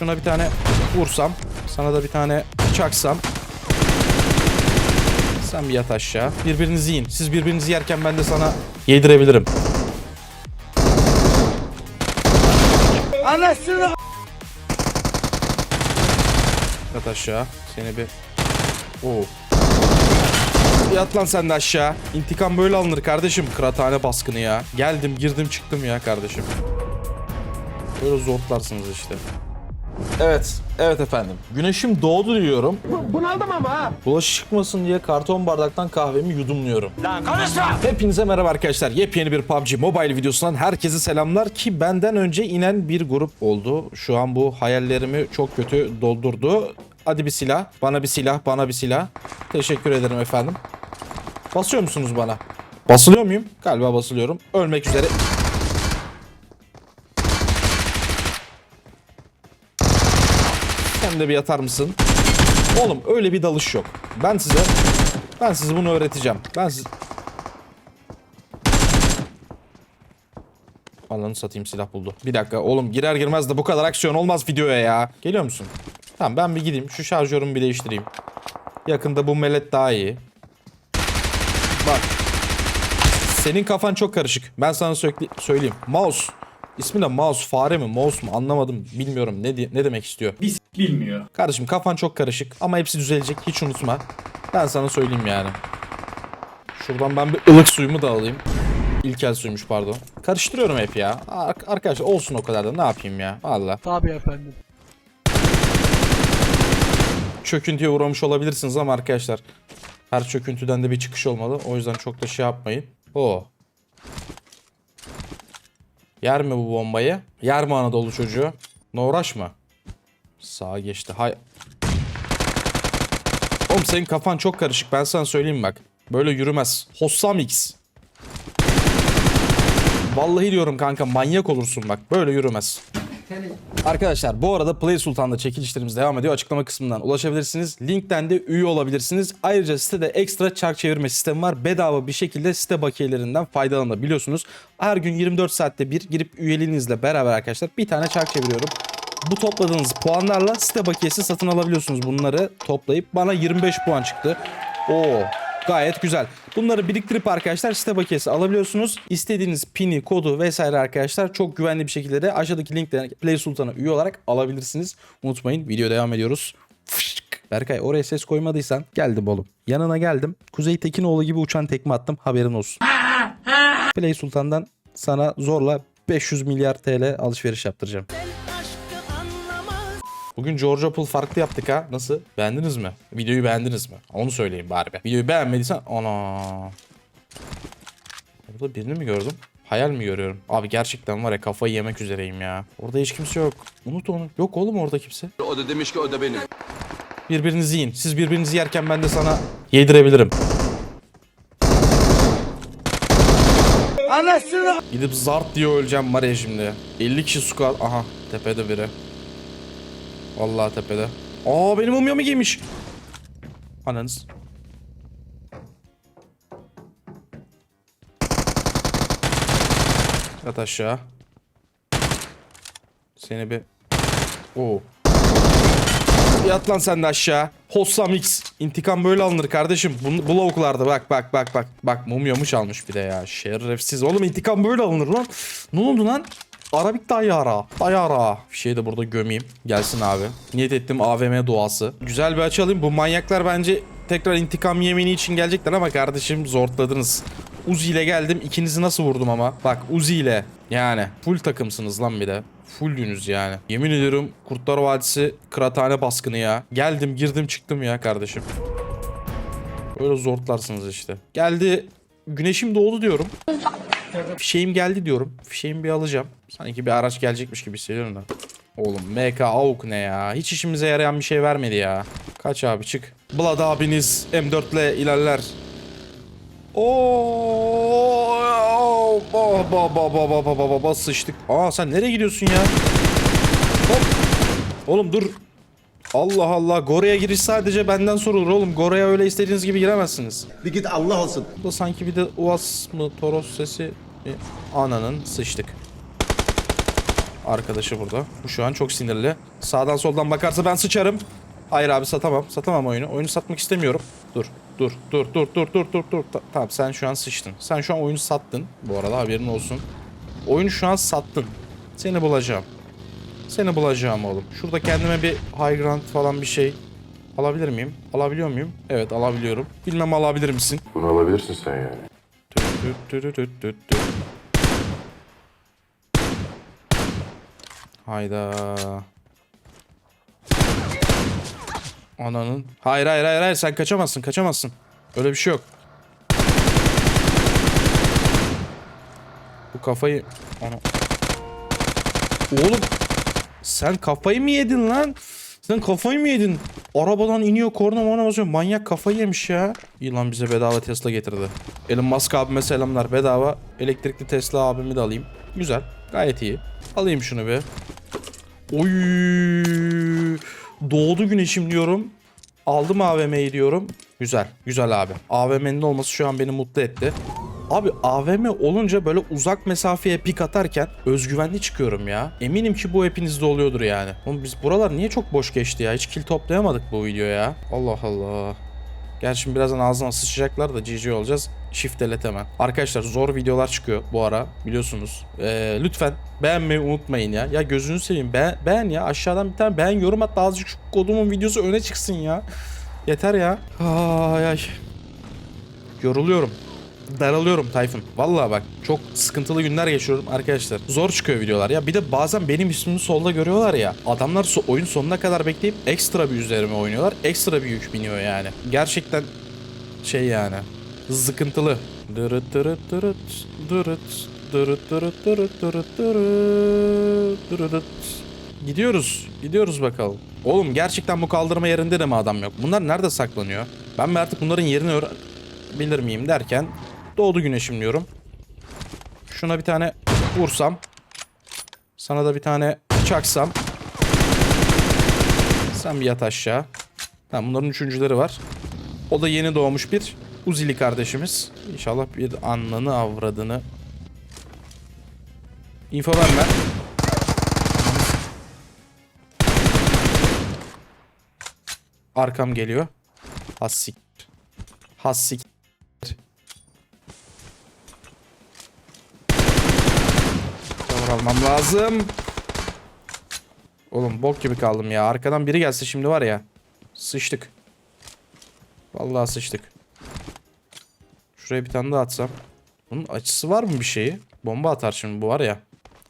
Şuna bir tane vursam. Sana da bir tane çaksam. Sen bir yat aşağı. Birbirinizi yiyin. Siz birbirinizi yerken ben de sana yedirebilirim. Yat aşağı. Seni bir... Oo. Yat lan sen de aşağı. İntikam böyle alınır kardeşim. Kıraathane baskını ya. Geldim girdim çıktım ya kardeşim. Böyle zortlarsınız işte. Evet, evet efendim. Güneşim doğdu diyorum. Bunaldım ama ha. Bulaşık çıkmasın diye karton bardaktan kahvemi yudumluyorum. Lan konuşma! Hepinize merhaba arkadaşlar. Yepyeni bir PUBG Mobile videosundan herkese selamlar ki benden önce inen bir grup oldu. Şu an bu hayallerimi çok kötü doldurdu. Hadi bir silah, bana bir silah, bana bir silah. Teşekkür ederim efendim. Basıyor musunuz bana? Basılıyor muyum? Galiba basılıyorum. Ölmek üzere. Sen de bir yatar mısın? Oğlum öyle bir dalış yok. Ben size ben size bunu öğreteceğim. Ben siz Allah'ını satayım silah buldu. Bir dakika oğlum girer girmez de bu kadar aksiyon olmaz videoya ya. Geliyor musun? Tamam ben bir gideyim. Şu şarjörümü bir değiştireyim. Yakında bu melet daha iyi. Bak. Senin kafan çok karışık. Ben sana söyle- söyleyeyim. Mouse. İsmi de mouse fare mi mouse mu anlamadım bilmiyorum ne ne demek istiyor. Bilmiyor. Kardeşim kafan çok karışık ama hepsi düzelecek hiç unutma. Ben sana söyleyeyim yani. Şuradan ben bir ılık suyumu da alayım. İlkel suymuş pardon. Karıştırıyorum hep ya. Ar- arkadaşlar olsun o kadar da ne yapayım ya. Valla. Tabii efendim. Çöküntüye uğramış olabilirsiniz ama arkadaşlar. Her çöküntüden de bir çıkış olmalı. O yüzden çok da şey yapmayın. O. Yer mi bu bombayı? Yer mi Anadolu çocuğu? Ne uğraşma. Sağa geçti. Hay. Oğlum senin kafan çok karışık. Ben sana söyleyeyim bak. Böyle yürümez. Hossam X. Vallahi diyorum kanka manyak olursun bak. Böyle yürümez. Arkadaşlar bu arada Play Sultan'da çekilişlerimiz devam ediyor. Açıklama kısmından ulaşabilirsiniz. Linkten de üye olabilirsiniz. Ayrıca sitede ekstra çark çevirme sistemi var. Bedava bir şekilde site bakiyelerinden faydalanabiliyorsunuz. Her gün 24 saatte bir girip üyeliğinizle beraber arkadaşlar bir tane çark çeviriyorum. Bu topladığınız puanlarla site bakiyesi satın alabiliyorsunuz. Bunları toplayıp bana 25 puan çıktı. Oo Gayet güzel. Bunları biriktirip arkadaşlar site bakiyesi alabiliyorsunuz. İstediğiniz pini, kodu vesaire arkadaşlar çok güvenli bir şekilde de aşağıdaki linkten Play Sultan'a üye olarak alabilirsiniz. Unutmayın video devam ediyoruz. Fışk. Berkay oraya ses koymadıysan geldim oğlum. Yanına geldim. Kuzey Tekinoğlu gibi uçan tekme attım haberin olsun. Play Sultan'dan sana zorla 500 milyar TL alışveriş yaptıracağım. Bugün George Apple farklı yaptık ha. Nasıl? Beğendiniz mi? Videoyu beğendiniz mi? Onu söyleyin bari be. Videoyu beğenmediysen ana. Burada birini mi gördüm? Hayal mi görüyorum? Abi gerçekten var ya kafayı yemek üzereyim ya. Orada hiç kimse yok. Unut onu. Yok oğlum orada kimse. O da demiş ki o da benim. Birbirinizi yiyin. Siz birbirinizi yerken ben de sana yedirebilirim. Anasını. Gidip zart diye öleceğim var ya şimdi. 50 kişi squad. Aha tepede biri. Vallahi tepede. Aa benim umyamı giymiş. Ananız. Yat aşağı. Seni bir... Oo. Yat lan sen de aşağı. Hossam X. İntikam böyle alınır kardeşim. Bu, bu lavuklarda bak bak bak bak. Bak mumyamış almış bir de ya. Şerefsiz. Oğlum intikam böyle alınır lan. Ne oldu lan? Arabik dayara. Dayara. Bir şey de burada gömeyim. Gelsin abi. Niyet ettim AVM duası. Güzel bir açalım. Bu manyaklar bence tekrar intikam yemeni için gelecekler ama kardeşim zortladınız. Uzi ile geldim. İkinizi nasıl vurdum ama? Bak Uzi ile. Yani full takımsınız lan bir de. Fulldünüz yani. Yemin ediyorum Kurtlar Vadisi kıraathane baskını ya. Geldim girdim çıktım ya kardeşim. Böyle zortlarsınız işte. Geldi güneşim doğdu diyorum. Fişeğim geldi diyorum. Fişeğimi bir alacağım. Sanki bir araç gelecekmiş gibi hissediyorum da. Oğlum MK AUK ne ya? Hiç işimize yarayan bir şey vermedi ya. Kaç abi çık. Blood abiniz M4 ile ilerler. Oo, ba ba ba ba ba ba ba ba sıçtık. Aa sen nereye gidiyorsun ya? Hop. Oğlum dur. Allah Allah. Gore'ye giriş sadece benden sorulur oğlum. Gore'ye öyle istediğiniz gibi giremezsiniz. Bir git Allah olsun. Burada sanki bir de Uas mı Toros sesi. Bir Ananın sıçtık. Arkadaşı burada. Bu şu an çok sinirli. Sağdan soldan bakarsa ben sıçarım. Hayır abi satamam. Satamam oyunu. Oyunu satmak istemiyorum. Dur. Dur. Dur. Dur. Dur. Dur. Dur. Dur. Ta- tamam sen şu an sıçtın. Sen şu an oyunu sattın. Bu arada haberin olsun. Oyunu şu an sattın. Seni bulacağım. Seni bulacağım oğlum. Şurada kendime bir high ground falan bir şey alabilir miyim? Alabiliyor muyum? Evet alabiliyorum. Bilmem alabilir misin? Bunu alabilirsin sen yani. Tüt tüt tüt tüt tüt. Hayda. Ananın. Hayır hayır hayır hayır sen kaçamazsın kaçamazsın. Öyle bir şey yok. Bu kafayı... Ana. Oğlum sen kafayı mı yedin lan? Sen kafayı mı yedin? Arabadan iniyor korna morna basıyor. Manyak kafayı yemiş ya. Lan bize bedava Tesla getirdi. Elon Musk abime selamlar. Bedava elektrikli Tesla abimi de alayım. Güzel. Gayet iyi. Alayım şunu bir. Oy. Doğdu güneşim diyorum. Aldım AVM'yi diyorum. Güzel. Güzel abi. AVM'nin olması şu an beni mutlu etti. Abi AVM olunca böyle uzak mesafeye pik atarken özgüvenli çıkıyorum ya. Eminim ki bu hepinizde oluyordur yani. Oğlum biz buralar niye çok boş geçti ya? Hiç kill toplayamadık bu videoya. Allah Allah. Gerçi birazdan ağzına sıçacaklar da GG olacağız. Shift delete hemen. Arkadaşlar zor videolar çıkıyor bu ara biliyorsunuz. Ee, lütfen beğenmeyi unutmayın ya. Ya gözünü seveyim beğen, beğen ya. Aşağıdan bir tane beğen yorum at da azıcık şu kodumun videosu öne çıksın ya. Yeter ya. Ay ay. Yoruluyorum. Daralıyorum Tayfun. Vallahi bak çok sıkıntılı günler geçiyorum arkadaşlar. Zor çıkıyor videolar ya. Bir de bazen benim ismimi solda görüyorlar ya. Adamlar oyun sonuna kadar bekleyip ekstra bir üzerime oynuyorlar. Ekstra bir yük biniyor yani. Gerçekten şey yani. Sıkıntılı. Dırıt dırıt dırıt dırıt dırıt dırıt dırıt dırıt dırıt dırıt. Gidiyoruz. Gidiyoruz bakalım. Oğlum gerçekten bu kaldırma yerinde de mi adam yok? Bunlar nerede saklanıyor? Ben mi artık bunların yerini öğrenebilir miyim derken doğdu güneşim diyorum. Şuna bir tane vursam. Sana da bir tane çaksam. Sen bir yat aşağı. Tamam bunların üçüncüleri var. O da yeni doğmuş bir Uzili kardeşimiz. İnşallah bir anlanı avradını. Info verme. Arkam geliyor. Hassik. Hassik. Almam lazım. Oğlum bok gibi kaldım ya. Arkadan biri gelse şimdi var ya. Sıçtık. Vallahi sıçtık. Şuraya bir tane daha atsam. Bunun açısı var mı bir şeyi? Bomba atar şimdi bu var ya.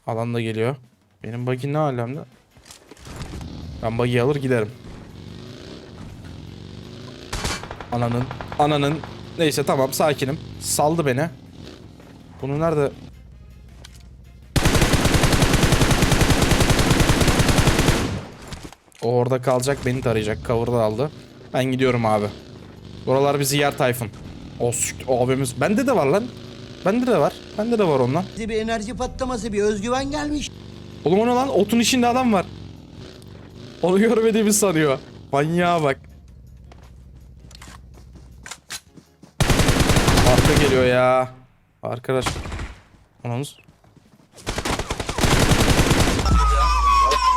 Alan da geliyor. Benim buggy ne alemde? Ben buggy'i alır giderim. Ananın. Ananın. Neyse tamam sakinim. Saldı beni. Bunu nerede? O orada kalacak beni tarayacak. Cover'da aldı. Ben gidiyorum abi. Buralar bizi yer Tayfun. O abimiz. Bende de var lan. Bende de var. Bende de var ondan. Bize bir enerji patlaması, bir özgüven gelmiş. Oğlum o ne lan? Otun içinde adam var. Onu görmediğimi sanıyor. Manyağa bak. Arka geliyor ya. Arkadaş. Anamız.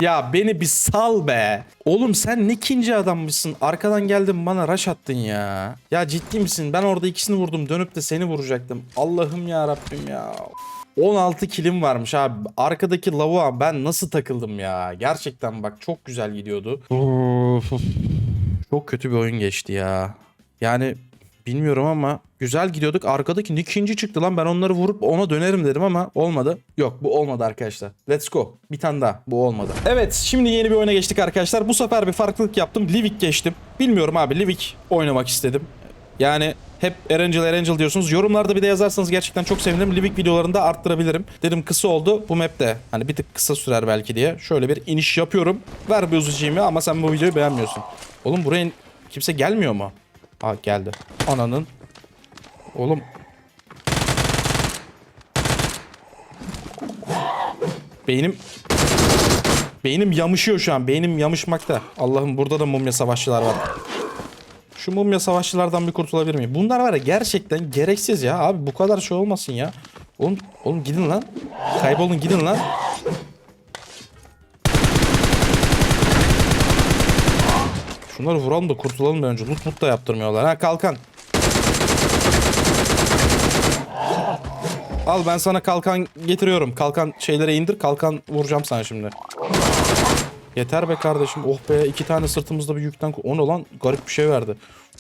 Ya beni bir sal be. Oğlum sen ne ikinci adammışsın. Arkadan geldin bana raş attın ya. Ya ciddi misin? Ben orada ikisini vurdum. Dönüp de seni vuracaktım. Allah'ım ya Rabbim ya. 16 kilim varmış abi. Arkadaki lavuğa ben nasıl takıldım ya. Gerçekten bak çok güzel gidiyordu. Çok kötü bir oyun geçti ya. Yani bilmiyorum ama güzel gidiyorduk. Arkadaki ikinci çıktı lan. Ben onları vurup ona dönerim dedim ama olmadı. Yok bu olmadı arkadaşlar. Let's go. Bir tane daha. Bu olmadı. Evet şimdi yeni bir oyuna geçtik arkadaşlar. Bu sefer bir farklılık yaptım. Livik geçtim. Bilmiyorum abi Livik oynamak istedim. Yani hep Erangel Erangel diyorsunuz. Yorumlarda bir de yazarsanız gerçekten çok sevinirim. Livik videolarını da arttırabilirim. Dedim kısa oldu. Bu map'te hani bir tık kısa sürer belki diye. Şöyle bir iniş yapıyorum. Ver bir uzucuymu ama sen bu videoyu beğenmiyorsun. Oğlum buraya kimse gelmiyor mu? Aa geldi. Ananın. Oğlum. Beynim Beynim yamışıyor şu an. Beynim yamışmakta. Allah'ım burada da mumya savaşçılar var. Şu mumya savaşçılardan bir kurtulabilir miyim? Bunlar var ya gerçekten gereksiz ya. Abi bu kadar şey olmasın ya. Oğlum, oğlum gidin lan. Kaybolun gidin lan. Şunları vuralım da kurtulalım da önce. Loot mut da yaptırmıyorlar. Ha kalkan. Al ben sana kalkan getiriyorum. Kalkan şeylere indir. Kalkan vuracağım sana şimdi. Yeter be kardeşim. Oh be iki tane sırtımızda bir yükten... O ne lan? Garip bir şey verdi.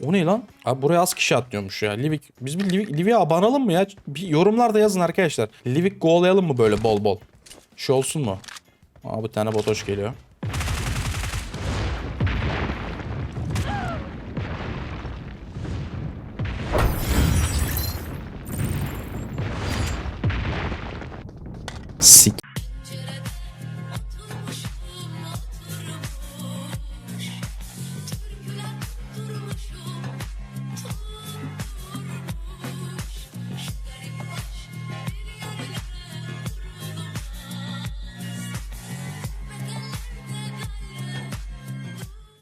O ne lan? Abi buraya az kişi atlıyormuş ya. Livik. Biz bir Livik, abanalım mı ya? Bir yorumlarda yazın arkadaşlar. Livik go'layalım mı böyle bol bol? Şu olsun mu? Aa bir tane botoş geliyor.